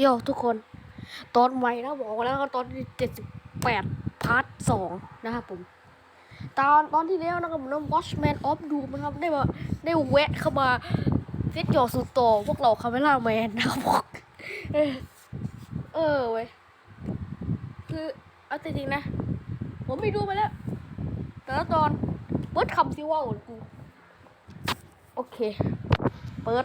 โยทุกคน ตอนใหม่นะบอกแล้วก็ตอนที่เจ็ดสิบแปดพาร์ทสองนะครับผม ตอนตอนที่แล้วนะครับมน้อง Watchman of Doom นะครับ ได้มาได้แวะเข้ามาเซตโอสุดโตพวกเราคาเมล่าแมนนะครับพวกเออเว้ย คือเอาจริงๆนะ ผมไปดูมาแล้ว แต่ละตอนเปิดคำซิว่าของกู โอเค เปิด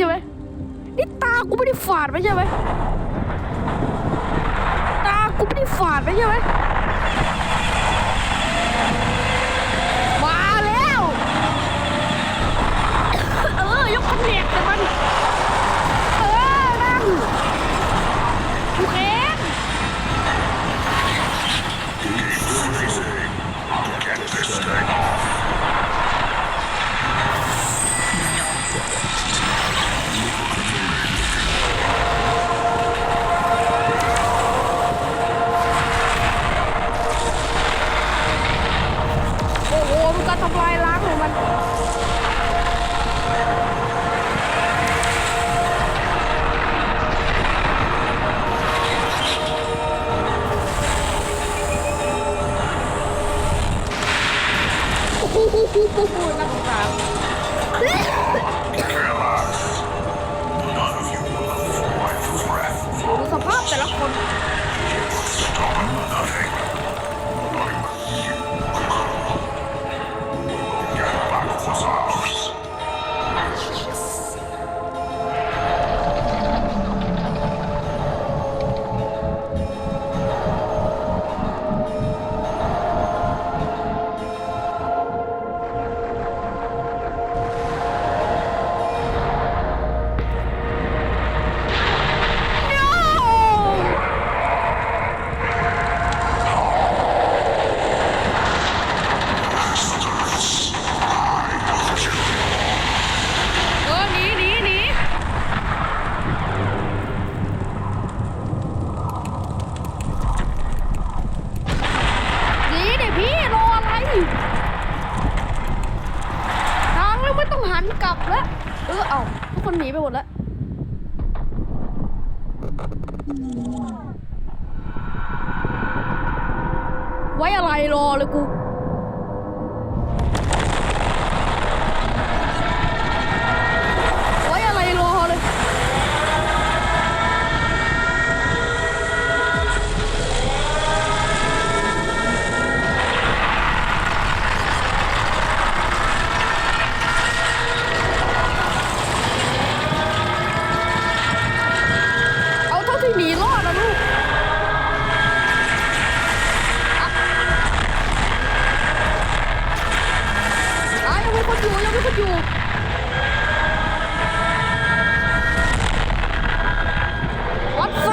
ใช่ไหมนี่ตากูไม่ได้ฝาดไปใช่ไหมตากูไม่ได้ฝาดไปใช่ไหม เออเอาทุกคนหนีไปหมดแล้วไว้อะไรรอเลยกู คนอยู่เราไม่คนอยู่วัดไฟ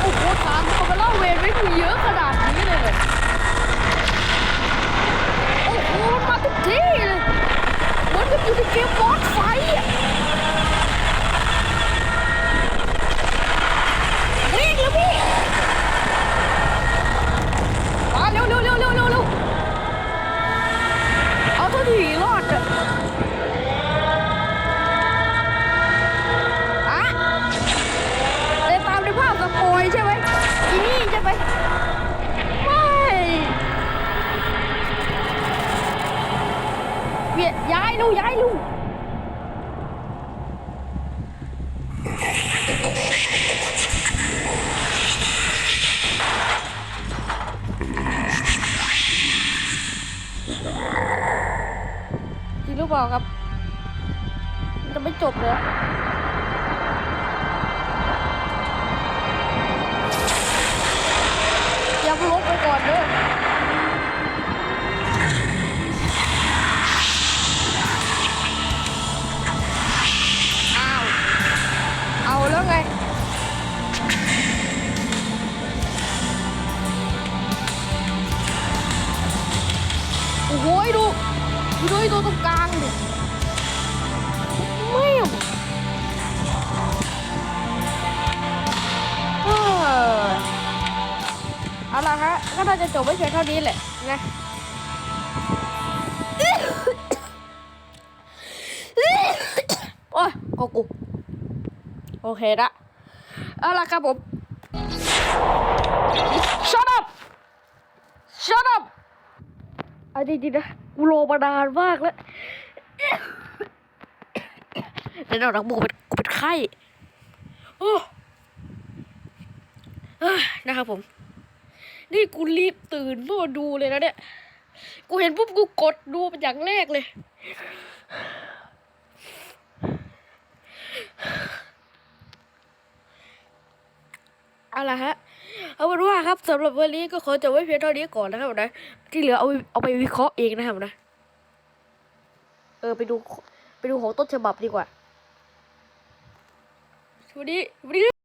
โอ้โหทางเขามาเล่าเวรไว้กูเยอะขนาดนี้เลยเหรอโอ้โหมันมาทุกที่เลยเหมือนกับอยู่ในเกมบอสไฟ เวียนย้ายลูกย้ายลูกจริงหรือเปล่าครับ มันจะไม่จบเลย อย่าเพิ่งลบไปก่อนเด้อ โอ้โหดูดูด้ตัวตรงกลางดิไม่เออเอาละฮะก็น่าจะจบไม่เพียงเท่านี้แหละนะโอ้ยกกูโอเคละเอาละครับผม shut up shut เอาจริงๆนะกูรอมานานมากแล้วในตอนนั้นกูเป็นกูเป็นไข้โอ้อนะครับผม นี่กูรีบตื่นเพื่อดูเลยนะเนี่ย กูเห็นปุ๊บกูกดดูเป็นอย่างแรกเลย เอาละฮะ เอาเป็นว่าครับสำหรับวันนี้ก็ขอจบไว้เพียงเท่านี้ก่อนนะครับนะ ที่เหลือเอาเอาไปวิเคราะห์เองนะครับนะ เออไปดูไปดูของต้นฉบับดีกว่าสวัสดีสวัสดี